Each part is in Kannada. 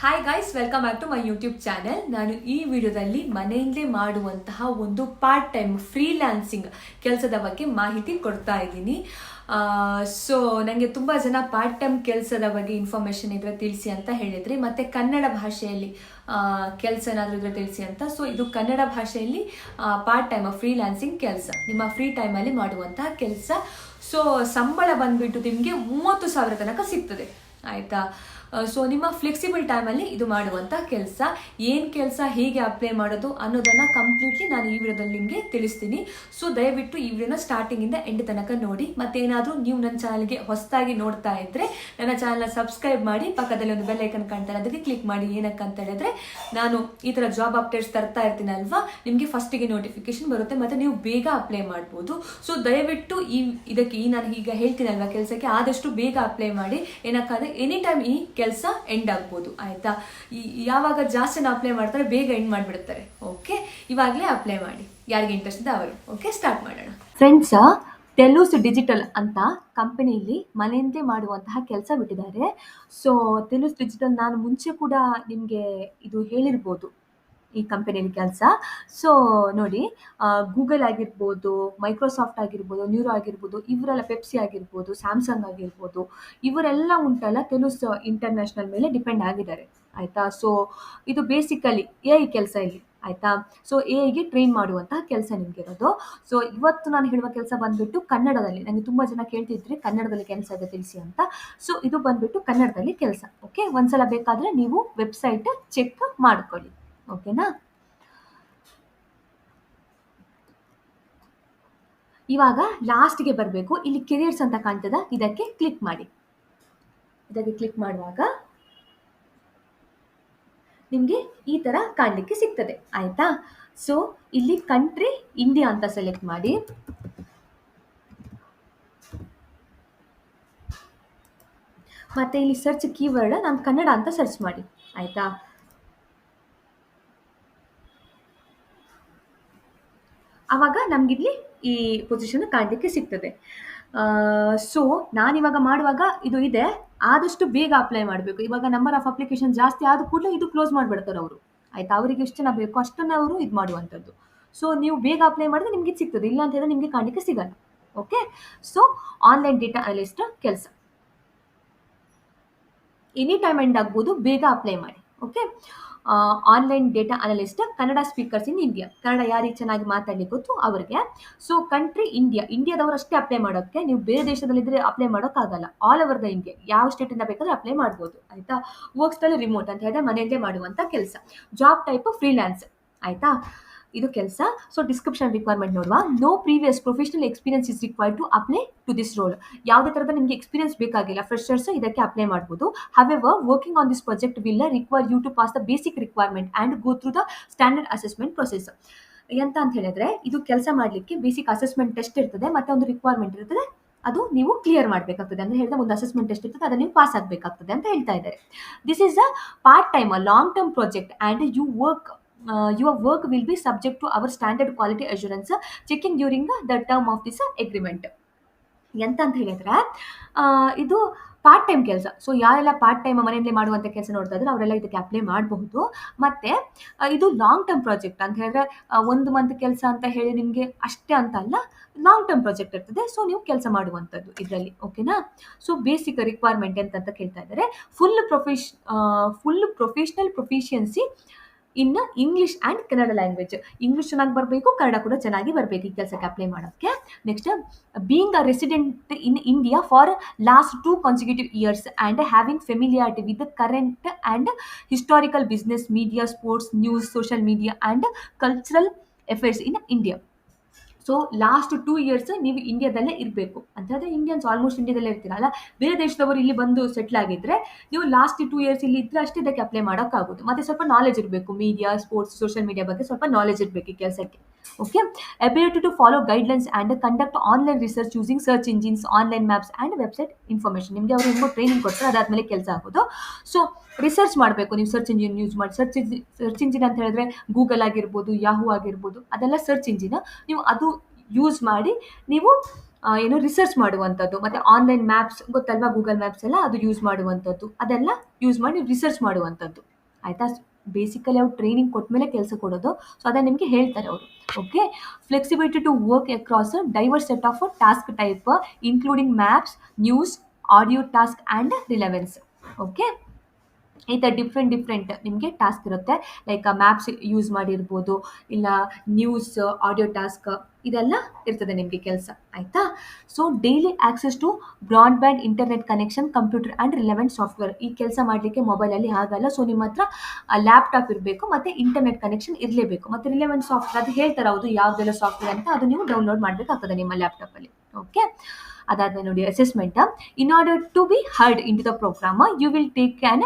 Hi guys welcome back to my YouTube channel ನಾನು ಈ ವಿಡಿಯೋದಲ್ಲಿ ಮನೆಯಿಂದಲೇ ಮಾಡುವಂತಹ ಒಂದು ಪಾರ್ಟ್ ಟೈಮ್ ಫ್ರೀಲ್ಯಾನ್ಸಿಂಗ್ ಕೆಲಸದ ಬಗ್ಗೆ ಮಾಹಿತಿ ಕೊಡ್ತಾ ಇದ್ದೀನಿ. ಸೊ ನನಗೆ ತುಂಬ ಜನ ಪಾರ್ಟ್ ಟೈಮ್ ಕೆಲಸದ ಬಗ್ಗೆ ಇನ್ಫಾರ್ಮೇಷನ್ ಇದ್ರೆ ತಿಳಿಸಿ ಅಂತ ಹೇಳಿದ್ರಿ, ಮತ್ತು ಕನ್ನಡ ಭಾಷೆಯಲ್ಲಿ ಕೆಲಸ ಏನಾದರೂ ಇದ್ರೆ ತಿಳಿಸಿ ಅಂತ. ಸೊ ಇದು ಕನ್ನಡ ಭಾಷೆಯಲ್ಲಿ ಪಾರ್ಟ್ ಟೈಮ್ ಫ್ರೀಲ್ಯಾನ್ಸಿಂಗ್ ಕೆಲಸ. ನಿಮ್ಮ ಫ್ರೀ ಟೈಮಲ್ಲಿ ಮಾಡುವಂತಹ ಕೆಲಸ. ಸೊ ಸಂಬಳ ಬಂದ್ಬಿಟ್ಟು ನಿಮಗೆ ಮೂವತ್ತು ಸಾವಿರ ತನಕ ಸಿಗ್ತದೆ. ಆಯಿತಾ? ಸೊ ನಿಮ್ಮ ಫ್ಲೆಕ್ಸಿಬಲ್ ಟೈಮಲ್ಲಿ ಇದು ಮಾಡುವಂಥ ಕೆಲಸ. ಏನು ಕೆಲಸ, ಹೇಗೆ ಅಪ್ಲೈ ಮಾಡೋದು ಅನ್ನೋದನ್ನು ಕಂಪ್ಲೀಟ್ಲಿ ನಾನು ಈ ವಿಡಿಯೋದಲ್ಲಿ ನಿಮಗೆ ತಿಳಿಸ್ತೀನಿ. ಸೊ ದಯವಿಟ್ಟು ಈ ವಿಡಿಯೋನ ಸ್ಟಾರ್ಟಿಂಗಿಂದ ಎಂಡ್ ತನಕ ನೋಡಿ. ಮತ್ತೇನಾದರೂ ನೀವು ನನ್ನ ಚಾನಲ್ಗೆ ಹೊಸದಾಗಿ ನೋಡ್ತಾ ಇದ್ದರೆ ನನ್ನ ಚಾನಲ್ನ ಸಬ್ಸ್ಕ್ರೈಬ್ ಮಾಡಿ, ಪಕ್ಕದಲ್ಲಿ ಒಂದು ಬೆಲ್ ಐಕನ್ ಕಾಣ್ತಾರೆ ಅದಕ್ಕೆ ಕ್ಲಿಕ್ ಮಾಡಿ, ಏನಕ್ಕೆ ಅಂತ ಹೇಳಿದ್ರೆ, ನಾನು ಈ ಥರ ಜಾಬ್ ಅಪ್ಡೇಟ್ಸ್ ತರ್ತಾ ಇರ್ತೀನಿ ಅಲ್ವಾ? ನಿಮಗೆ ಫಸ್ಟಿಗೆ ನೋಟಿಫಿಕೇಶನ್ ಬರುತ್ತೆ ಮತ್ತು ನೀವು ಬೇಗ ಅಪ್ಲೈ ಮಾಡ್ಬೋದು. ಸೊ ದಯವಿಟ್ಟು ಈ, ಇದಕ್ಕೆ ಈ ನಾನು ಈಗ ಹೇಳ್ತೀನಲ್ವಾ ಕೆಲಸಕ್ಕೆ, ಆದಷ್ಟು ಬೇಗ ಅಪ್ಲೈ ಮಾಡಿ. ಏನಕ್ಕಾದ್ರೆ ಎನಿ ಟೈಮ್ ಈ ಕೆಲಸ ಎಂಡ್ ಆಗ್ಬೋದು, ಆಯ್ತಾ? ಯಾವಾಗ ಜಾಸ್ತಿ ಅಪ್ಲೈ ಮಾಡ್ತಾರೆ, ಬೇಗ ಎಂಡ್ ಮಾಡಿಬಿಡ್ತಾರೆ ಓಕೆ ಇವಾಗಲೇ ಅಪ್ಲೈ ಮಾಡಿ. ಯಾರಿಗೆ ಇಂಟ್ರೆಸ್ಟ್ ಇದೆ ಅವರು. ಓಕೆ ಸ್ಟಾರ್ಟ್ ಮಾಡೋಣ. ಫ್ರೆಂಡ್ಸ್ ಟೆಲೂಸ್ ಡಿಜಿಟಲ್ ಅಂತ ಕಂಪನಿಯಲ್ಲಿ ಮನೆಯಿಂದಲೇ ಮಾಡುವಂತಹ ಕೆಲಸ ಬಿಟ್ಟಿದ್ದಾರೆ. ಸೊ ಟೆಲೂಸ್ ಡಿಜಿಟಲ್ ನಾನು ಮುಂಚೆ ಕೂಡ ನಿಮಗೆ ಇದು ಹೇಳಿರ್ಬೋದು. ಈ ಕಂಪನಿಯಲ್ಲಿ ಕೆಲಸ. ಸೊ ನೋಡಿ ಗೂಗಲ್ ಆಗಿರ್ಬೋದು ಮೈಕ್ರೋಸಾಫ್ಟ್ ಆಗಿರ್ಬೋದು ನ್ಯೂರೋ ಆಗಿರ್ಬೋದು, ಇವರೆಲ್ಲ ಪೆಪ್ಸಿ ಆಗಿರ್ಬೋದು ಸ್ಯಾಮ್ಸಂಗ್ ಆಗಿರ್ಬೋದು, ಇವರೆಲ್ಲ ಉಂಟಲ್ಲ ತೆಲುಸ್ ಇಂಟರ್ನ್ಯಾಷನಲ್ ಮೇಲೆ ಡಿಪೆಂಡ್ ಆಗಿದ್ದಾರೆ. ಆಯಿತಾ? ಸೊ ಇದು ಬೇಸಿಕಲಿ ಎ ಐ ಕೆಲಸ ಇಲ್ಲಿ. ಆಯಿತಾ? ಸೊ ಎ ಐಗೆ ಟ್ರೈನ್ ಮಾಡುವಂತಹ ಕೆಲಸ ನಿಮಗಿರೋದು. ಸೊ ಇವತ್ತು ನಾನು ಹೇಳುವ ಕೆಲಸ ಬಂದ್ಬಿಟ್ಟು ಕನ್ನಡದಲ್ಲಿ. ನನಗೆ ತುಂಬ ಜನ ಕೇಳ್ತಿದ್ರಿ ಕನ್ನಡದಲ್ಲಿ ಕೆಲಸ ಇದೆ ತಿಳಿಸಿ ಅಂತ. ಸೊ ಇದು ಬಂದ್ಬಿಟ್ಟು ಕನ್ನಡದಲ್ಲಿ ಕೆಲಸ. ಓಕೆ ಒಂದ್ಸಲ ಬೇಕಾದ್ರೆ ನೀವು ವೆಬ್ಸೈಟ್ ಚೆಕ್ ಮಾಡ್ಕೊಳ್ಳಿ. ಓಕೆನಾ? ಇವಾಗ ಲಾಸ್ಟ್ಗೆ ಬರಬೇಕು. ಇಲ್ಲಿ ಕೆರಿಯರ್ಸ್ ಅಂತ ಕಾಣ್ತದ? ಇದಕ್ಕೆ ಕ್ಲಿಕ್ ಮಾಡಿ. ಇದಕ್ಕೆ ಕ್ಲಿಕ್ ಮಾಡುವಾಗ ನಿಮಗೆ ಈ ಥರ ಕಾಣಲಿಕ್ಕೆ ಸಿಗ್ತದೆ. ಆಯಿತಾ? ಸೊ ಇಲ್ಲಿ ಕಂಟ್ರಿ ಇಂಡಿಯಾ ಅಂತ ಸೆಲೆಕ್ಟ್ ಮಾಡಿ. ಮತ್ತೆ ಇಲ್ಲಿ ಸರ್ಚ್ ಕೀವರ್ಡ್ ನಾನು ಕನ್ನಡ ಅಂತ ಸರ್ಚ್ ಮಾಡಿ. ಆಯಿತಾ? ಆವಾಗ ನಮಗಿಲ್ಲಿ ಈ ಪೊಸಿಷನ್ ಕಾಣಲಿಕ್ಕೆ ಸಿಗ್ತದೆ. ಸೊ ನಾನಿವಾಗ ಮಾಡುವಾಗ ಇದು ಇದೆ. ಆದಷ್ಟು ಬೇಗ ಅಪ್ಲೈ ಮಾಡಬೇಕು. ಇವಾಗ ನಂಬರ್ ಆಫ್ ಅಪ್ಲಿಕೇಶನ್ ಜಾಸ್ತಿ ಆದ ಕೂಡಲೇ ಇದು ಕ್ಲೋಸ್ ಮಾಡಿಬಿಡ್ತಾರೆ ಅವರು. ಆಯ್ತಾ? ಅವರಿಗೆ ಎಷ್ಟು ಜನ ಬೇಕು ಅಷ್ಟನ್ನು ಅವರು ಇದು ಮಾಡುವಂಥದ್ದು. ಸೊ ನೀವು ಬೇಗ ಅಪ್ಲೈ ಮಾಡಿದ್ರೆ ನಿಮಗೆ ಸಿಗ್ತದೆ. ಇಲ್ಲ ಅಂತ ಹೇಳಿದ್ರೆ ನಿಮಗೆ ಕಾಣಲಿಕ್ಕೆ ಸಿಗಲ್ಲ. Okay so online data analyst ಕೆಲಸ. ಎನಿ ಟೈಮ್ ಎಂಡ್ ಆಗ್ಬೋದು, ಬೇಗ ಅಪ್ಲೈ ಮಾಡಿ. Okay online data analyst Kannada speakers in India Kannada ಯಾರಿಗೆ ಚೆನ್ನಾಗಿ ಮಾತಾಡ್ಲಿಕ್ಕೆ ಗೊತ್ತು? ಅವರಿಗೆ. ಸೊ ಕಂಟ್ರಿ ಇಂಡಿಯಾ ಇಂಡಿಯಾದವರು ಅಷ್ಟೇ ಅಪ್ಲೈ ಮಾಡೋಕ್ಕೆ. ನೀವು ಬೇರೆ ದೇಶದಲ್ಲಿದ್ದರೆ ಅಪ್ಲೈ ಮಾಡೋಕ್ಕಾಗಲ್ಲ. ಆಲ್ ಓವರ್ ದ ಇಂಡಿಯಾ ಯಾವ ಸ್ಟೇಟಿಂದ ಬೇಕಾದ್ರೆ ಅಪ್ಲೈ ಮಾಡ್ಬೋದು. ಆಯಿತಾ? ವರ್ಕ್ಸ್ದಲ್ಲಿ ರಿಮೋಟ್ ಅಂತ ಹೇಳಿದ್ರೆ ಮನೆಯಲ್ಲೇ ಮಾಡುವಂಥ ಕೆಲಸ. ಜಾಬ್ ಟೈಪ್ ಫ್ರೀಲ್ಯಾನ್ಸ್ ಆಯಿತಾ? ಇದು ಕೆಲಸ. ಸೊ ಡಿಸ್ಕ್ರಿಪ್ಷನ್ ರಿಕ್ವೈರ್ಮೆಂಟ್ ನೋಡುವ. No previous professional experience is required to apply to this role ಯಾವುದೇ ಥರದ ನಿಮಗೆ ಎಕ್ಸ್ಪೀರಿಯನ್ಸ್ ಬೇಕಾಗಿಲ್ಲ ಫ್ರೆಶರ್ಸ್ ಇದಕ್ಕೆ ಅಪ್ಲೈ ಮಾಡ್ಬೋದು. However working on this project will require you to pass the basic requirement and go through the standard assessment process ಎಂತ ಅಂತ ಹೇಳಿದ್ರೆ, ಇದು ಕೆಲಸ ಮಾಡಲಿಕ್ಕೆ ಬೇಸಿಕ್ ಅಸೆಸ್ಮೆಂಟ್ ಟೆಸ್ಟ್ ಇರ್ತದೆ, ಮತ್ತೆ ಒಂದು ರಿಕ್ವೈರ್ಮೆಂಟ್ ಇರ್ತದೆ. ಅದು ನೀವು ಕ್ಲಿಯರ್ ಮಾಡಬೇಕಾಗ್ತದೆ. ಅಂದರೆ ಹೇಳಿದ್ರೆ ಒಂದು ಅಸೆಸ್ಮೆಂಟ್ ಟೆಸ್ಟ್ ಇರ್ತದೆ, ಅದನ್ನು ನೀವು ಪಾಸ್ ಆಗಬೇಕಾಗ್ತದೆ ಅಂತ ಹೇಳ್ತಾ ಇದ್ದಾರೆ. This is a part time a long term project and you work your work will be subject to our standard quality assurance, checking during the term of this agreement. ಎಂತ ಅಂತ ಹೇಳಿದ್ರೆ ಇದು ಪಾರ್ಟ್ ಟೈಮ್ ಕೆಲಸ. ಸೊ ಯಾರೆಲ್ಲ ಪಾರ್ಟ್ ಟೈಮ್ ಮನೆಯಲ್ಲಿ ಮಾಡುವಂಥ ಕೆಲಸ ನೋಡ್ತಾ ಇದ್ರೆ ಅವರೆಲ್ಲ ಇದಕ್ಕೆ ಅಪ್ಲೈ ಮಾಡಬಹುದು. ಮತ್ತು ಇದು ಲಾಂಗ್ ಟರ್ಮ್ ಪ್ರಾಜೆಕ್ಟ್ ಅಂತ ಹೇಳಿದ್ರೆ ಒಂದು ಮಂತ್ ಕೆಲಸ ಅಂತ ಹೇಳಿ ನಿಮಗೆ ಅಷ್ಟೇ ಅಂತ ಅಲ್ಲ ಲಾಂಗ್ ಟರ್ಮ್ ಪ್ರಾಜೆಕ್ಟ್ ಇರ್ತದೆ. ಸೊ ನೀವು ಕೆಲಸ ಮಾಡುವಂಥದ್ದು ಇದರಲ್ಲಿ ಓಕೆನಾ ಸೊ ಬೇಸಿಕ್ ರಿಕ್ವೈರ್ಮೆಂಟ್ ಎಂತ ಅಂತ ಕೇಳ್ತಾ ಇದ್ದಾರೆ. Full profess full professional proficiency in English and Kannada language English ಚೆನ್ನಾಗಿ ಬರಬೇಕು ಕನ್ನಡ ಕೂಡ ಚೆನ್ನಾಗಿ ಬರಬೇಕು ಈ ಕೆಲಸಕ್ಕೆ ಅಪ್ಲೈ ಮಾಡೋಕ್ಕೆ. Next being a resident in India for last two consecutive years and having familiarity with current and historical business media sports news social media and cultural affairs in India so last two years ನೀವು ಇಂಡಿಯಾದಲ್ಲೇ ಇರಬೇಕು. ಅಂತ ಹೇಳಿದ್ರೆ ಇಂಡಿಯನ್ಸ್ ಆಲ್ಮೋಸ್ಟ್ ಇಂಡಿಯಾದಲ್ಲೇ ಇರ್ತೀರಲ್ಲ ಬೇರೆ ದೇಶದವರು ಇಲ್ಲಿ ಬಂದು ಸೆಟ್ಲ್ ಆಗಿದ್ರೆ ನೀವು ಲಾಸ್ಟ್ ಟೂ ಇಯರ್ಸ್ ಇಲ್ಲಿ ಇದ್ದರೆ ಅಷ್ಟೇ ಇದಕ್ಕೆ ಅಪ್ಲೈ ಮಾಡೋಕ್ಕಾಗೋದು. ಮತ್ತೆ ಸ್ವಲ್ಪ ನಾಲೆಜ್ ಇರಬೇಕು. ಮೀಡಿಯಾ ಸ್ಪೋರ್ಟ್ಸ್ ಸೋಷಿಯಲ್ ಮೀಡಿಯಾ ಬಗ್ಗೆ ಸ್ವಲ್ಪ ನಾಲೆಜ್ ಇರಬೇಕು ಕೆಲಸಕ್ಕೆ. Okay ability to follow guidelines and conduct online research using search engines online maps and website information. ನಿಮಗೆ ಅವರು ಹೆಂಗೋ ಟ್ರೈನಿಂಗ್ ಕೊಡ್ತಾರೆ, ಅದಾದಮೇಲೆ ಕೆಲಸ ಆಗೋದು. ಸೊ ರಿಸರ್ಚ್ ಮಾಡಬೇಕು. ನೀವು ಸರ್ಚ್ ಇಂಜಿನ್ ಯೂಸ್ ಮಾಡಿ. ಸರ್ಚ್ ಸರ್ಚ್ ಇಂಜಿನ್ ಅಂತ ಹೇಳಿದ್ರೆ ಗೂಗಲ್ ಆಗಿರ್ಬೋದು ಯಾಹೂ ಆಗಿರ್ಬೋದು, ಅದೆಲ್ಲ ಸರ್ಚ್ ಇಂಜಿನ್ ನೀವು ಅದು ಯೂಸ್ ಮಾಡಿ, ನೀವು ಏನು ರಿಸರ್ಚ್ ಮಾಡುವಂಥದ್ದು. ಮತ್ತು ಆನ್ಲೈನ್ ಮ್ಯಾಪ್ಸ್ ಗೊತ್ತಲ್ವಾ ಗೂಗಲ್ ಮ್ಯಾಪ್ಸ್ ಎಲ್ಲ ಅದು ಯೂಸ್ ಮಾಡುವಂಥದ್ದು. ಅದೆಲ್ಲ ಯೂಸ್ ಮಾಡಿ ರಿಸರ್ಚ್ ಮಾಡುವಂಥದ್ದು. ಆಯ್ತಾ? ಬೇಸಿಕಲಿ ಅವ್ರು ಟ್ರೈನಿಂಗ್ ಕೊಟ್ಮೇಲೆ ಕೆಲಸ ಕೊಡೋದು. ಸೊ ಅದನ್ನು ನಿಮಗೆ ಹೇಳ್ತಾರೆ ಅವರು. Okay flexibility to work across diverse set of task type including maps news audio task and relevance okay ಈ ಥರ ಡಿಫ್ರೆಂಟ್ ಡಿಫ್ರೆಂಟ್ ನಿಮಗೆ ಟಾಸ್ಕ್ ಇರುತ್ತೆ. ಲೈಕ್ ಮ್ಯಾಪ್ಸ್ ಯೂಸ್ ಮಾಡಿರ್ಬೋದು. ಇಲ್ಲ ನ್ಯೂಸ್ ಆಡಿಯೋ ಟಾಸ್ಕ್ ಇದೆಲ್ಲ ಇರ್ತದೆ ನಿಮಗೆ ಕೆಲಸ, ಆಯಿತಾ? So daily access to broadband internet connection computer and relevant software ಈ ಕೆಲಸ ಮಾಡಲಿಕ್ಕೆ ಮೊಬೈಲಲ್ಲಿ ಆಗಲ್ಲ ಸೊ ನಿಮ್ಮ ಹತ್ರ ಲ್ಯಾಪ್ಟಾಪ್ ಇರಬೇಕು ಮತ್ತು ಇಂಟರ್ನೆಟ್ ಕನೆಕ್ಷನ್ ಇರಲೇಬೇಕು. ಮತ್ತು ರಿಲೆವೆಂಟ್ ಸಾಫ್ಟ್ವೇರ್ ಅದು ಹೇಳ್ತಾರೆ ಹೌದು, ಯಾವುದೆಲ್ಲ ಸಾಫ್ಟ್ವೇರ್ ಅಂತ ಅದು ನೀವು ಡೌನ್ಲೋಡ್ ಮಾಡಬೇಕಾಗ್ತದೆ ನಿಮ್ಮ ಲ್ಯಾಪ್ಟಾಪಲ್ಲಿ ಓಕೆ ಅದಾದ್ಮೇಲೆ ನೋಡಿ assessment in order to be hired into the program you will take can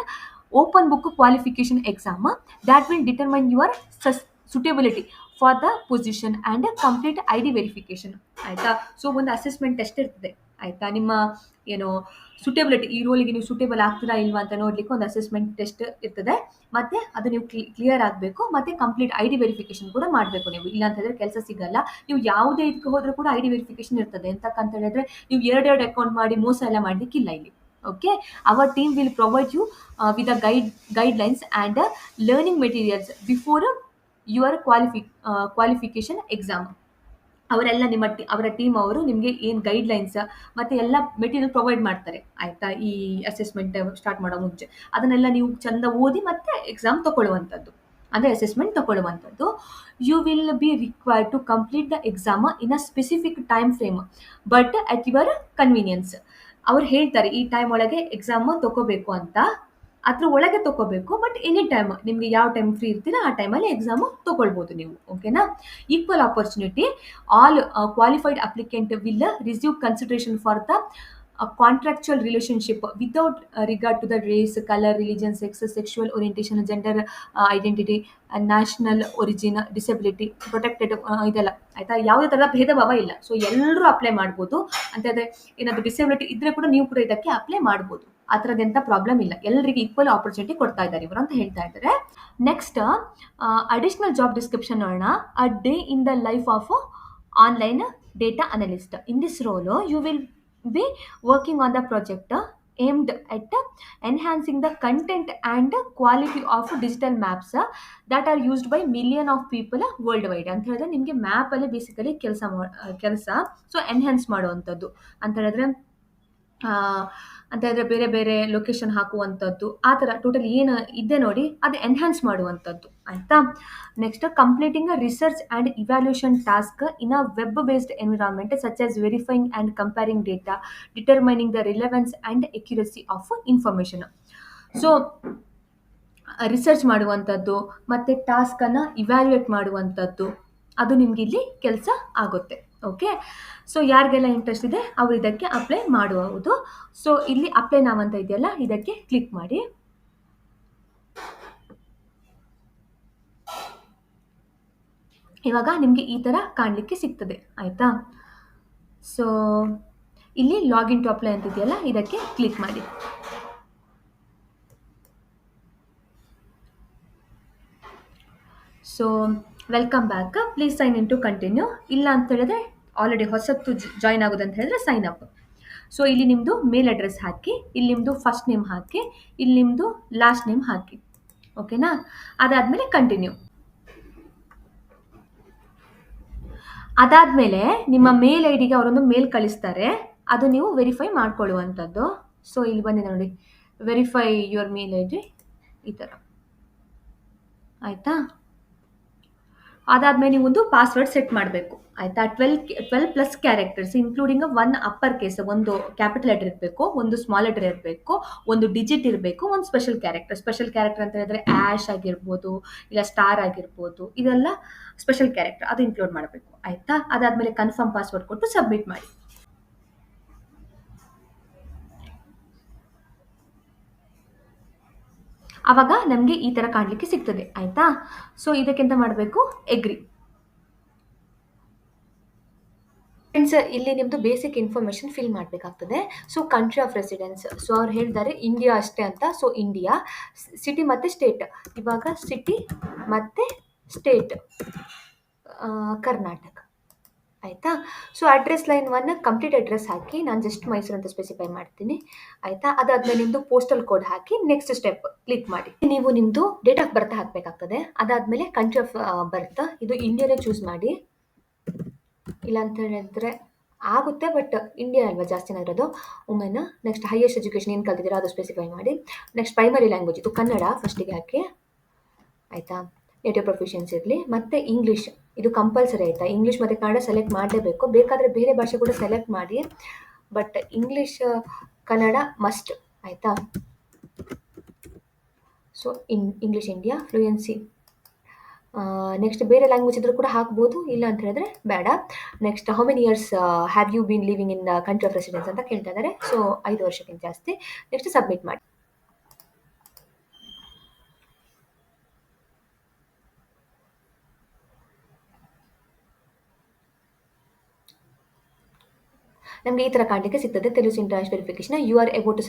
open book qualification exam that will determine your ಸಸ್ suitability for the position and complete I D verification ಆಯಿತಾ? ಸೊ ಒಂದು ಅಸೆಸ್ಮೆಂಟ್ ಟೆಸ್ಟ್ ಇರ್ತದೆ. ಆಯಿತಾ? ನಿಮ್ಮ ಏನು ಸುಟೇಬಿಲಿಟಿ ಈ ರೋಲಿಗೆ ನೀವು ಸುಟೇಬಲ್ ಆಗ್ತೀರಾ ಇಲ್ವಾ ಅಂತ ನೋಡಲಿಕ್ಕೆ ಒಂದು ಅಸೆಸ್ಮೆಂಟ್ ಟೆಸ್ಟ್ ಇರ್ತದೆ. ಮತ್ತು ಅದು ನೀವು ಕ್ಲಿಯರ್ ಆಗಬೇಕು, ಮತ್ತು ಕಂಪ್ಲೀಟ್ ಐ ಡಿ ವೆರಿಫಿಕೇಷನ್ ಕೂಡ ಮಾಡಬೇಕು ನೀವು. ಇಲ್ಲ ಅಂತ ಹೇಳಿದ್ರೆ ಕೆಲಸ ಸಿಗಲ್ಲ. ನೀವು ಯಾವುದೇ ಇದಕ್ಕೆ ಹೋದರೂ ಕೂಡ ಐ ಡಿ ವೆರಿಫಿಕೇಷನ್ ಇರ್ತದೆ. ಎಂತಕ್ಕಂತ ಹೇಳಿದ್ರೆ ನೀವು ಎರಡೆರಡು ಅಕೌಂಟ್ ಮಾಡಿ ಮೋಸ ಎಲ್ಲ ಮಾಡಲಿಕ್ಕಿಲ್ಲ ಇಲ್ಲಿ. Okay our team will provide you with a guide guidelines and learning materials before your ಕ್ವಾಲಿಫಿ qualification exam ಅವರೆಲ್ಲ ನಿಮ್ಮ ಟಿ, ಅವರ ಟೀಮ್ ಅವರು ನಿಮಗೆ ಏನು ಗೈಡ್ಲೈನ್ಸ್ ಮತ್ತು ಎಲ್ಲ ಮೆಟೀರಿಯಲ್ ಪ್ರೊವೈಡ್ ಮಾಡ್ತಾರೆ. ಆಯಿತಾ? ಈ ಅಸೆಸ್ಮೆಂಟ್ ಸ್ಟಾರ್ಟ್ ಮಾಡೋ ಮುಂಚೆ. ಅದನ್ನೆಲ್ಲ ನೀವು ಚೆಂದ ಓದಿ ಮತ್ತು ಎಕ್ಸಾಮ್ ತೊಗೊಳ್ಳುವಂಥದ್ದು. ಅಂದರೆ assessment ತಗೊಳ್ಳುವಂಥದ್ದು. You will be required to complete the exam in a specific time frame but at your convenience ಅವ್ರು ಹೇಳ್ತಾರೆ, ಈ ಟೈಮ್ ಒಳಗೆ ಎಕ್ಸಾಮ್ ತಗೋಬೇಕು ಅಂತ. ಅದ್ರ ಒಳಗೆ ತಗೋಬೇಕು ಬಟ್ ಎನಿ ಟೈಮ್ ನಿಮಗೆ ಯಾವ ಟೈಮ್ ಫ್ರೀ ಇರ್ತೀರ ಆ ಟೈಮಲ್ಲಿ ಎಕ್ಸಾಮು ತಗೊಳ್ಬೋದು ನೀವು ಓಕೆನಾ equal opportunity all qualified applicant will receive consideration for the contractual relationship without regard to the race colour religion sex sexual orientation gender identity national origin disability protected ಇದೆಲ್ಲ, ಆಯಿತಾ? ಯಾವುದೇ ಥರದ ಭೇದ ಭಾವ ಇಲ್ಲ. ಸೊ ಎಲ್ಲರೂ ಅಪ್ಲೈ ಮಾಡ್ಬೋದು. ಅಂತಂದರೆ ಏನಾದರೂ ಡಿಸಬಿಲಿಟಿ ಇದ್ದರೆ ಕೂಡ ನೀವು ಕೂಡ ಇದಕ್ಕೆ ಅಪ್ಲೈ ಮಾಡ್ಬೋದು. ಆ ಥರದ್ದೆಂಥ ಪ್ರಾಬ್ಲಮ್ ಇಲ್ಲ. ಎಲ್ಲರಿಗೂ ಈಕ್ವಲ್ ಆಪರ್ಚುನಿಟಿ ಕೊಡ್ತಾ ಇದ್ದಾರೆ ಇವರು ಅಂತ ಹೇಳ್ತಾ ಇದ್ದಾರೆ. ನೆಕ್ಸ್ಟ್ ಅಡಿಷ್ನಲ್ ಜಾಬ್ ಡಿಸ್ಕ್ರಿಪ್ಷನ್ ನೋಡೋಣ. A day in the life of online data analyst in this role you will be working on the project aimed aimed at the enhancing the content and quality of digital maps used by million of people worldwide ಅಂತ ಹೇಳಿದ್ರೆ, ನಿಮಗೆ ಮ್ಯಾಪಲ್ಲಿ ಬೇಸಿಕಲಿ ಕೆಲಸ ಕೆಲಸ ಸೊ ಎನ್ಹ್ಯಾನ್ಸ್ ಮಾಡುವಂಥದ್ದು. ಅಂತ ಹೇಳಿದ್ರೆ ಅಂತ ಬೇರೆ ಬೇರೆ ಲೊಕೇಶನ್ ಹಾಕುವಂಥದ್ದು ಆ ಥರ ಟೋಟಲ್ ಏನು ಇದೆ ನೋಡಿ, ಅದು ಎನ್ಹ್ಯಾನ್ಸ್ ಮಾಡುವಂಥದ್ದು ಆಯಿತಾ? Next completing a research and evaluation task in a web based environment such as verifying and comparing data determining the relevance and accuracy of information so research ಮಾಡುವಂಥದ್ದು ಮತ್ತು ಟಾಸ್ಕನ್ನು ಇವ್ಯಾಲ್ಯೂಯೇಟ್ ಮಾಡುವಂಥದ್ದು ಅದು ನಿಮ್ಗೆ ಇಲ್ಲಿ ಕೆಲಸ ಆಗುತ್ತೆ. ಓಕೆ ಸೊ ಯಾರಿಗೆಲ್ಲ ಇಂಟ್ರೆಸ್ಟ್ ಇದೆ, ಅವರು ಇದಕ್ಕೆ ಅಪ್ಲೈ ಮಾಡುವುದು ಸೊ ಇಲ್ಲಿ ಅಪ್ಲೈ ನಾವ್ ಅಂತ ಇದೆಯಲ್ಲ, ಇದಕ್ಕೆ ಕ್ಲಿಕ್ ಮಾಡಿ. ಇವಾಗ ನಿಮಗೆ ಈ ಥರ ಕಾಣಲಿಕ್ಕೆ ಸಿಗ್ತದೆ, ಆಯಿತಾ? ಸೊ ಇಲ್ಲಿ ಲಾಗಿನ್ ಟು ಅಪ್ಲೈ ಅಂತ ಇದೆಯಲ್ಲ, ಇದಕ್ಕೆ ಕ್ಲಿಕ್ ಮಾಡಿ. So welcome back please sign in to continue ಇಲ್ಲ ಅಂತ ಹೇಳಿದ್ರೆ ಆಲ್ರೆಡಿ ಹೊಸತ್ತು ಜಾಯ್ನ್ ಆಗೋದು ಅಂತ ಹೇಳಿದ್ರೆ ಸೈನ್ ಅಪ್ ಸೊ ಇಲ್ಲಿ ನಿಮ್ಮದು ಮೇಲ್ ಅಡ್ರೆಸ್ ಹಾಕಿ, ಇಲ್ಲಿ ನಿಮ್ಮದು ಫಸ್ಟ್ ನೇಮ್ ಹಾಕಿ, ಇಲ್ಲಿ ನಿಮ್ಮದು ಲಾಸ್ಟ್ ನೇಮ್ ಹಾಕಿ. ಓಕೆನಾ ಅದಾದಮೇಲೆ ಕಂಟಿನ್ಯೂ ಅದಾದಮೇಲೆ ನಿಮ್ಮ ಮೇಲ್ ಐ ಡಿಗೆ ಅವರೊಂದು ಮೇಲ್ ಕಳಿಸ್ತಾರೆ. ಅದು ನೀವು ವೆರಿಫೈ ಮಾಡ್ಕೊಳ್ಳುವಂಥದ್ದು. ಸೊ ಇಲ್ಲಿ ಬಂದಿದೆ ನೋಡಿ. Verify your mail I D ಈ ಥರ. ಆಯಿತಾ? ಅದಾದಮೇಲೆ ನೀವು ಒಂದು ಪಾಸ್ವರ್ಡ್ ಸೆಟ್ ಮಾಡಬೇಕು. ಆಯಿತಾ? Twelve twelve plus characters including one upper case ಒಂದು ಕ್ಯಾಪಿಟಲ್ ಲೆಟರ್ ಇರಬೇಕು, ಒಂದು ಸ್ಮಾಲ್ ಲೆಟರ್ ಇರಬೇಕು, ಒಂದು ಡಿಜಿಟ್ ಇರಬೇಕು, ಒಂದು ಸ್ಪೆಷಲ್ ಕ್ಯಾರೆಕ್ಟರ್ ಸ್ಪೆಷಲ್ ಕ್ಯಾರೆಕ್ಟರ್ ಅಂತ ಹೇಳಿದ್ರೆ ಆ್ಯಶ್ ಆಗಿರ್ಬೋದು, ಇಲ್ಲ ಸ್ಟಾರ್ ಆಗಿರ್ಬೋದು, ಇದೆಲ್ಲ ಸ್ಪೆಷಲ್ ಕ್ಯಾರೆಕ್ಟರ್ ಅದು ಇನ್ಕ್ಲೂಡ್ ಮಾಡಬೇಕು. ಆಯಿತಾ? ಅದಾದಮೇಲೆ ಕನ್ಫರ್ಮ್ ಪಾಸ್ವರ್ಡ್ ಕೊಟ್ಟು ಸಬ್ಮಿಟ್ ಮಾಡಿ. ಆವಾಗ ನಮಗೆ ಈ ಥರ ಕಾಣಲಿಕ್ಕೆ ಸಿಗ್ತದೆ, ಆಯಿತಾ? ಸೊ ಇದಕ್ಕೆಂತ ಮಾಡಬೇಕು? ಎಗ್ರಿ ಫ್ರೆಂಡ್ಸ್ ಇಲ್ಲಿ ನಿಮ್ಮದು ಬೇಸಿಕ್ ಇನ್ಫಾರ್ಮೇಷನ್ ಫಿಲ್ ಮಾಡಬೇಕಾಗ್ತದೆ. So country of residence so ಅವ್ರು ಹೇಳಿದ್ದಾರೆ ಇಂಡಿಯಾ ಅಷ್ಟೇ ಅಂತ. ಸೊ ಇಂಡಿಯಾ ಸಿಟಿ ಮತ್ತು ಸ್ಟೇಟ್ ಇವಾಗ ಸಿಟಿ ಮತ್ತು ಸ್ಟೇಟ್ ಕರ್ನಾಟಕ. ಆಯಿತಾ? So address line one complete address ಹಾಕಿ ನಾನು ಜಸ್ಟ್ ಮೈಸೂರು ಅಂತ ಸ್ಪೆಸಿಫೈ ಮಾಡ್ತೀನಿ. ಆಯಿತಾ? ಅದಾದಮೇಲೆ ನಿಮ್ಮದು ಪೋಸ್ಟಲ್ ಕೋಡ್ ಹಾಕಿ ನೆಕ್ಸ್ಟ್ ಸ್ಟೆಪ್ ಕ್ಲಿಕ್ ಮಾಡಿ. ನೀವು ನಿಮ್ಮದು ಡೇಟ್ ಆಫ್ ಬರ್ತ್ ಹಾಕಬೇಕಾಗ್ತದೆ. ಅದಾದಮೇಲೆ ಕಂಟ್ರಿ ಆಫ್ ಬರ್ತ್ ಇದು ಇಂಡಿಯಾನೇ ಚೂಸ್ ಮಾಡಿ. ಇಲ್ಲ ಅಂತ ಹೇಳಿದ್ರೆ ಆಗುತ್ತೆ ಬಟ್ ಇಂಡಿಯಾ ಅಲ್ವಾ ಜಾಸ್ತಿ ಇರೋದು. ಉಮೆನ್ ನೆಕ್ಸ್ಟ್ ಹೈಯೆಸ್ಟ್ ಎಜುಕೇಷನ್ ಏನು ಕಲ್ತಿದ್ದೀರಾ ಅದು ಸ್ಪೆಸಿಫೈ ಮಾಡಿ. ನೆಕ್ಸ್ಟ್ ಪ್ರೈಮರಿ ಲ್ಯಾಂಗ್ವೇಜ್ ಇದು ಕನ್ನಡ ಫಸ್ಟಿಗೆ ಹಾಕಿ. ಆಯಿತಾ? ನೇಟಿವ್ ಪ್ರೊಫಿಷಿಯನ್ಸ್ ಇರಲಿ. ಮತ್ತು ಇಂಗ್ಲೀಷ್ ಇದು ಕಂಪಲ್ಸರಿ ಆಯಿತಾ? ಇಂಗ್ಲೀಷ್ ಮತ್ತು ಕನ್ನಡ ಸೆಲೆಕ್ಟ್ ಮಾಡಲೇಬೇಕು. ಬೇಕಾದರೆ ಬೇರೆ ಭಾಷೆ ಕೂಡ ಸೆಲೆಕ್ಟ್ ಮಾಡಿ ಬಟ್ ಇಂಗ್ಲೀಷ್ ಕನ್ನಡ ಮಸ್ಟ್ ಆಯಿತಾ? So in English India fluency next ಬೇರೆ ಲ್ಯಾಂಗ್ವೇಜ್ ಇದ್ರೂ ಕೂಡ ಹಾಕ್ಬೋದು. ಇಲ್ಲ ಅಂತ ಹೇಳಿದ್ರೆ ಬೇಡ. Next how many years have you been living in country of residence ಅಂತ ಕೇಳ್ತಾ ಇದ್ದಾರೆ. ಸೊ ಐದು ವರ್ಷಕ್ಕಿಂತ ಜಾಸ್ತಿ. ನೆಕ್ಸ್ಟ್ ಸಬ್ಮಿಟ್ ಮಾಡಿ. ನಮಗೆ ಈ ಥರ ಕಾಣಲಿಕ್ಕೆ ಸಿಗ್ತದೆ. Telus International verification you are about to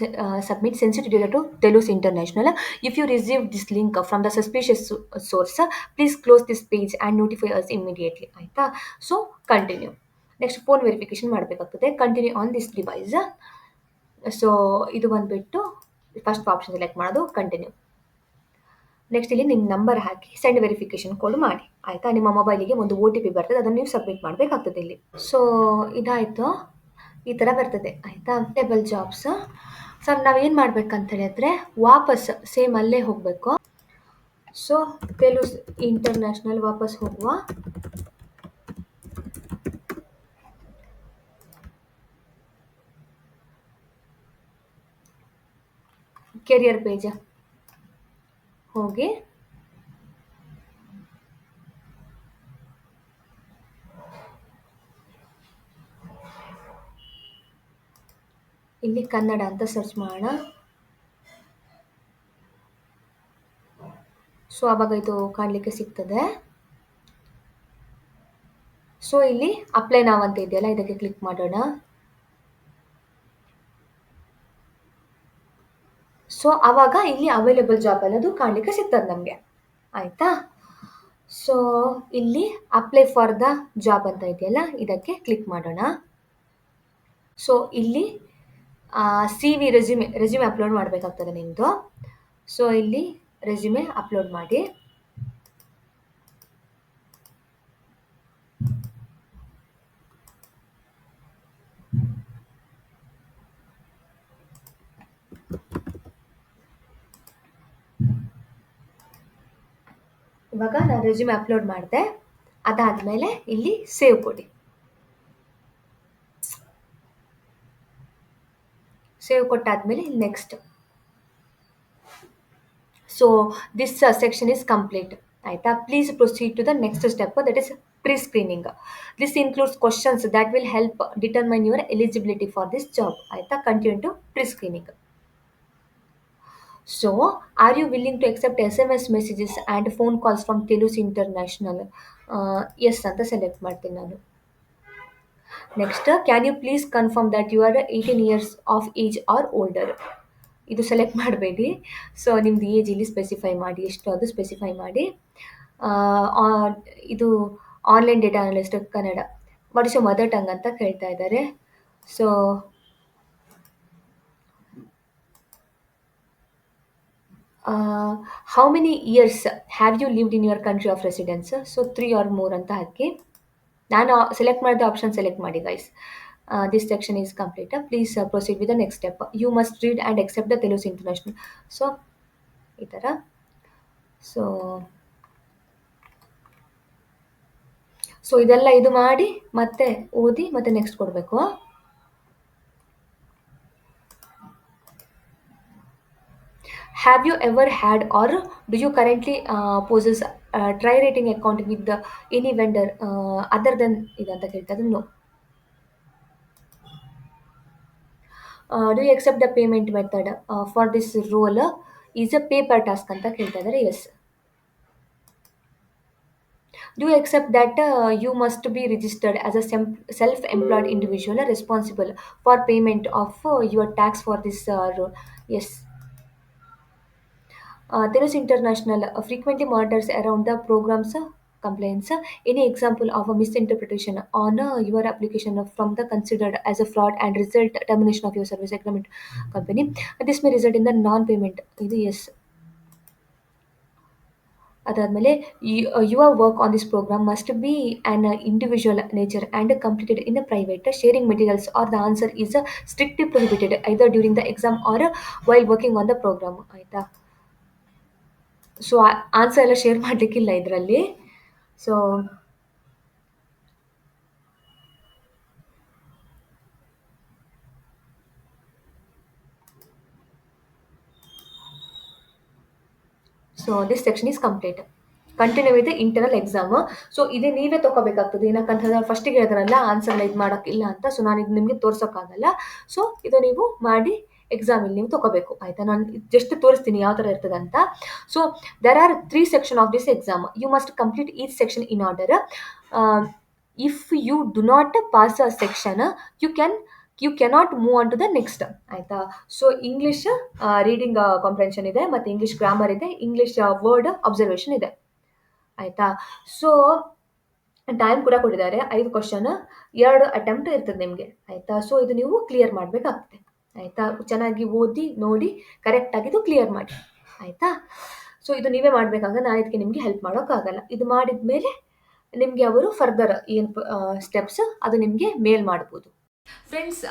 submit sensitive data to Telus International if you receive this link from the suspicious source please close this page and notify us immediately ಆಯಿತಾ? So continue next phone verification ಮಾಡಬೇಕಾಗ್ತದೆ. Continue on this device so ಇದು ಬಂದುಬಿಟ್ಟು ಫಸ್ಟ್ ಆಪ್ಷನ್ ಸೆಲೆಕ್ಟ್ ಮಾಡೋದು. ಕಂಟಿನ್ಯೂ ನೆಕ್ಸ್ಟ್ ಇಲ್ಲಿ ನಿಮ್ಮ ನಂಬರ್ ಹಾಕಿ ಸೆಂಡ್ ವೆರಿಫಿಕೇಶನ್ ಕೋಡ್ ಮಾಡಿ. ಆಯಿತಾ? ನಿಮ್ಮ ಮೊಬೈಲಿಗೆ ಒಂದು ಒ ಟಿ ಪಿ ಬರ್ತದೆ. ಅದನ್ನು ನೀವು ಸಬ್ಮಿಟ್ ಮಾಡಬೇಕಾಗ್ತದೆ ಇಲ್ಲಿ. ಸೊ ಇದಾಯಿತು. ಈ ಥರ ಬರ್ತದೆ, ಆಯಿತಾ? ಟೇಬಲ್ ಜಾಬ್ಸ್ ಸೊ ನಾವೇನು ಮಾಡ್ಬೇಕಂತ ಹೇಳಿದ್ರೆ ವಾಪಸ್ ಸೇಮ್ ಅಲ್ಲೇ ಹೋಗಬೇಕು. ಸೊ ತೆಲುಸ್ ಇಂಟರ್ನ್ಯಾಷನಲ್ ವಾಪಸ್ ಹೋಗುವ. ಕೆರಿಯರ್ ಪೇಜ್ ಹೋಗಿ ಇಲ್ಲಿ ಕನ್ನಡ ಅಂತ ಸರ್ಚ್ ಮಾಡೋಣ. ಸೊ ಆವಾಗ ಇದು ಕಾಣಲಿಕ್ಕೆ ಸಿಗ್ತದೆ. ಸೊ ಇಲ್ಲಿ ಅಪ್ಲೈ ನಾವು ಅಂತ ಇದೆಯಲ್ಲ, ಇದಕ್ಕೆ ಕ್ಲಿಕ್ ಮಾಡೋಣ. ಸೊ ಆವಾಗ ಇಲ್ಲಿ ಅವೈಲೇಬಲ್ ಜಾಬ್ ಅನ್ನೋದು ಕಾಣಲಿಕ್ಕೆ ಸಿಗ್ತದೆ ನಮಗೆ. ಆಯಿತಾ? ಸೊ ಇಲ್ಲಿ ಅಪ್ಲೈ ಫಾರ್ ದ ಜಾಬ್ ಅಂತ ಇದೆಯಲ್ಲ, ಇದಕ್ಕೆ ಕ್ಲಿಕ್ ಮಾಡೋಣ. ಸೊ ಇಲ್ಲಿ C V resume resume upload ಮಾಡಬೇಕಾಗ್ತದೆ ನಿಮ್ಮದು ಸೊ ಇಲ್ಲಿ ರೆಸ್ಯೂಮೆ ಅಪ್ಲೋಡ್ ಮಾಡಿ. ಇವಾಗ ನಾನು ರೆಸ್ಯೂಮೆ ಅಪ್ಲೋಡ್ ಮಾಡಿದೆ. ಅದಾದಮೇಲೆ ಇಲ್ಲಿ ಸೇವ್ ಕೊಡಿ. Save ಕೊಟ್ಟಾದ್ಮೇಲೆ next so this section is complete ಆಯಿತಾ? Please proceed to the next step that is pre screening this includes questions that will help determine your eligibility for this job ಆಯಿತಾ? Continue to pre screening so are you willing to accept S M S messages and phone calls from Telus International yes ಅಂತ ಸೆಲೆಕ್ಟ್ ಮಾಡ್ತೀನಿ ನಾನು. Next can you please confirm that you are eighteen years of age or older ಇದು ಸೆಲೆಕ್ಟ್ ಮಾಡಬೇಡಿ. ಸೊ ನಿಮ್ದು ಏಜ್ ಇಲ್ಲಿ ಸ್ಪೆಸಿಫೈ ಮಾಡಿ ಎಷ್ಟು ಅದು ಸ್ಪೆಸಿಫೈ ಮಾಡಿ ಇದು online data analyst Kannada. What is mother tongue ಅಂತ ಕೇಳ್ತಾ ಇದ್ದಾರೆ. So how many years have you lived in your country of residence so three or ಮೂರ್ ಅಂತ ಹಾಕಿ. ನಾನು ಸೆಲೆಕ್ಟ್ ಮಾಡಿದ ಆಪ್ಷನ್ ಸೆಲೆಕ್ಟ್ ಮಾಡಿ guys this section is complete please proceed with the next step you must read and accept the Telus International so ಈ ಥರ ಸೊ ಸೊ ಇದೆಲ್ಲ ಇದು ಮಾಡಿ, ಮತ್ತೆ ಓದಿ, ಮತ್ತೆ ನೆಕ್ಸ್ಟ್ ಕೊಡಬೇಕು. Have you ever had or do you currently possess try rating account with the any vendor other then ಇದಂತ ಕೇಳ್ತಾರೆ no do you accept the payment method for this role is a paper task ಅಂತ ಕೇಳ್ತಾ ಇದ್ದಾರೆ yes do you accept that you must be registered as a same self employed individual responsible for payment of your tax for This role as Telus international frequently monitors around the programs complaints. Any example of a misinterpretation on uh, your application from the considered as a fraud and result termination of your service agreement company. This may result in the non-payment. ಇದು yes. ಅದಾದಮೇಲೆ your work on this program must be on individual nature and completed in a private sharing materials or the answer is strictly prohibited either during the exam or while working on the program ಆಯಿತಾ ಸೊ ಆನ್ಸರ್ ಎಲ್ಲ ಶೇರ್ ಮಾಡಲಿಕ್ಕಿಲ್ಲ ಇದರಲ್ಲಿ. So so this section is complete continue with internal exam so ಇದೇ ನೀವೇ ತಗೋಬೇಕಾಗ್ತದೆ. ಏನಕ್ಕಂತಂದ್ರೆ ಫಸ್ಟಿಗೆ ಹೇಳಿದ್ರಲ್ಲ ಆನ್ಸರ್ನ ಇದು ಮಾಡೋಕ್ಕಿಲ್ಲ ಅಂತ. ಸೊ ನಾನು ಇದು ನಿಮಗೆ ತೋರ್ಸೋಕ್ಕಾಗಲ್ಲ. ಸೊ ಇದು ನೀವು ಮಾಡಿ ಎಕ್ಸಾಮಲ್ಲಿ ನೀವು ತಗೋಬೇಕು, ಆಯಿತಾ? ನಾನು ಜಸ್ಟ್ ತೋರಿಸ್ತೀನಿ ಯಾವ ಥರ ಇರ್ತದೆ ಅಂತ. So there are three section of this exam you must complete each section in order if you do not pass a section you can you cannot move on to the next ಆಯಿತಾ? ಸೊ ಇಂಗ್ಲೀಷ್ ರೀಡಿಂಗ್ ಕಾಂಪ್ರೆನ್ಷನ್ ಇದೆ, ಮತ್ತು ಇಂಗ್ಲೀಷ್ ಗ್ರಾಮರ್ ಇದೆ ಇಂಗ್ಲೀಷ್ ವರ್ಡ್ ಅಬ್ಸರ್ವೇಷನ್ ಇದೆ. ಆಯಿತಾ? ಸೊ ಟೈಮ್ ಕೂಡ ಕೊಟ್ಟಿದ್ದಾರೆ, ಐದು ಕ್ವಶನ್ ಎರಡು ಅಟೆಂಪ್ಟ್ ಇರ್ತದೆ ನಿಮಗೆ, ಆಯಿತಾ? ಸೊ ಇದು ನೀವು ಕ್ಲಿಯರ್ ಮಾಡಬೇಕಾಗ್ತದೆ. ಆಯಿತಾ? ಚೆನ್ನಾಗಿ ಓದಿ, ನೋಡಿ ಕರೆಕ್ಟಾಗಿ ಇದು ಕ್ಲಿಯರ್ ಮಾಡಿ. ಆಯಿತಾ? ಸೊ ಇದು ನೀವೇ ಮಾಡ್ಬೇಕಾಗ ನಾನು ಇದಕ್ಕೆ ನಿಮಗೆ ಹೆಲ್ಪ್ ಮಾಡೋಕ್ಕಾಗಲ್ಲ. ಇದು ಮಾಡಿದ ಮೇಲೆ ನಿಮಗೆ ಅವರು ಫರ್ದರ್ ಏನು ಸ್ಟೆಪ್ಸ್ ಅದು ನಿಮಗೆ ಮೇಲ್ ಮಾಡ್ಬೋದು. ಫ್ರೆಂಡ್ಸ್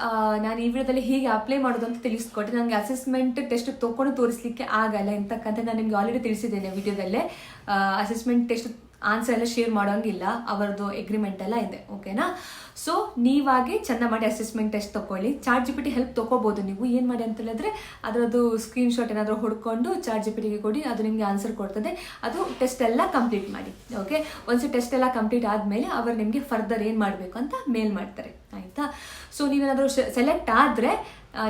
ನಾನು ಈ ವಿಡಿಯೋದಲ್ಲಿ ಹೀಗೆ ಅಪ್ಲೈ ಮಾಡೋದು ಅಂತ ತಿಳಿಸ್ಕೊಟ್ಟೆ ನನಗೆ ಅಸೆಸ್ಮೆಂಟ್ ಟೆಸ್ಟ್ ತೊಗೊಂಡು ತೋರಿಸ್ಲಿಕ್ಕೆ ಆಗಲ್ಲ ಎಂತಕ್ಕಂತ ನಾನು ನಿಮಗೆ ಆಲ್ರೆಡಿ ತಿಳಿಸಿದ್ದೇನೆ ವಿಡಿಯೋದಲ್ಲೇ. ಅಸೆಸ್ಮೆಂಟ್ ಟೆಸ್ಟ್ ಆನ್ಸರ್ ಎಲ್ಲ ಶೇರ್ ಮಾಡೋಂಗಿಲ್ಲ, ಅವರದ್ದು ಎಗ್ರಿಮೆಂಟ್ ಎಲ್ಲ ಇದೆ ಓಕೆನಾ ಸೊ ನೀವಾಗಿ ಚೆಂದ ಮಾಡಿ ಅಸೆಸ್ಮೆಂಟ್ ಟೆಸ್ಟ್ ತೊಗೊಳ್ಳಿ ಚಾರ್ಜ್ ಜಿ ಪಿ ಟಿ ಹೆಲ್ಪ್ ತೊಗೋಬೋದು ನೀವು. ಏನು ಮಾಡಿ ಅಂತ ಹೇಳಿದ್ರೆ, ಅದರದ್ದು ಸ್ಕ್ರೀನ್ಶಾಟ್ ಏನಾದರೂ ಹುಡ್ಕೊಂಡು ಚಾರ್ಜ್ ಜಿ ಕೊಡಿ, ಅದು ನಿಮಗೆ ಆನ್ಸರ್ ಕೊಡ್ತದೆ. ಅದು ಟೆಸ್ಟ್ ಎಲ್ಲ ಕಂಪ್ಲೀಟ್ ಮಾಡಿ ಓಕೆ ಒಂದ್ಸಲ ಟೆಸ್ಟ್ ಎಲ್ಲ ಕಂಪ್ಲೀಟ್ ಆದಮೇಲೆ ಅವರು ನಿಮಗೆ ಫರ್ದರ್ ಏನು ಮಾಡಬೇಕು ಅಂತ ಮೇಲ್ ಮಾಡ್ತಾರೆ, ಆಯಿತಾ? ಸೊ ನೀವೇನಾದರೂ ಸೆಲೆಕ್ಟ್ ಆದರೆ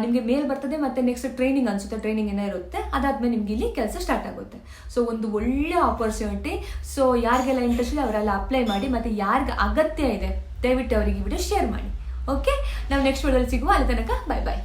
ನಿಮಗೆ ಮೇಲ್ ಬರ್ತದೆ ಮತ್ತೆ ನೆಕ್ಸ್ಟ್ ಟ್ರೈನಿಂಗ್ ಅನಿಸುತ್ತೆ ಟ್ರೈನಿಂಗ್ ಏನೋ ಇರುತ್ತೆ, ಅದಾದ್ಮೇಲೆ ನಿಮ್ಗೆ ಇಲ್ಲಿ ಕೆಲಸ ಸ್ಟಾರ್ಟ್ ಆಗುತ್ತೆ. ಸೊ ಒಂದು ಒಳ್ಳೆ ಆಪರ್ಚುನಿಟಿ ಸೊ ಯಾರಿಗೆಲ್ಲ ಇಂಟ್ರೆಸ್ಟ್ ಇದೆ ಅವರೆಲ್ಲ ಅಪ್ಲೈ ಮಾಡಿ, ಮತ್ತೆ ಯಾರಿಗೆ ಅಗತ್ಯ ಇದೆ, ದಯವಿಟ್ಟು ಅವರಿಗೆ ವಿಡಿಯೋ ಶೇರ್ ಮಾಡಿ. ಓಕೆ ನಾವು ನೆಕ್ಸ್ಟ್ ವಿಡಿಯೋದಲ್ಲಿ ಸಿಗುವ, ಅಲ್ಲಿ ತನಕ ಬಾಯ್ ಬಾಯ್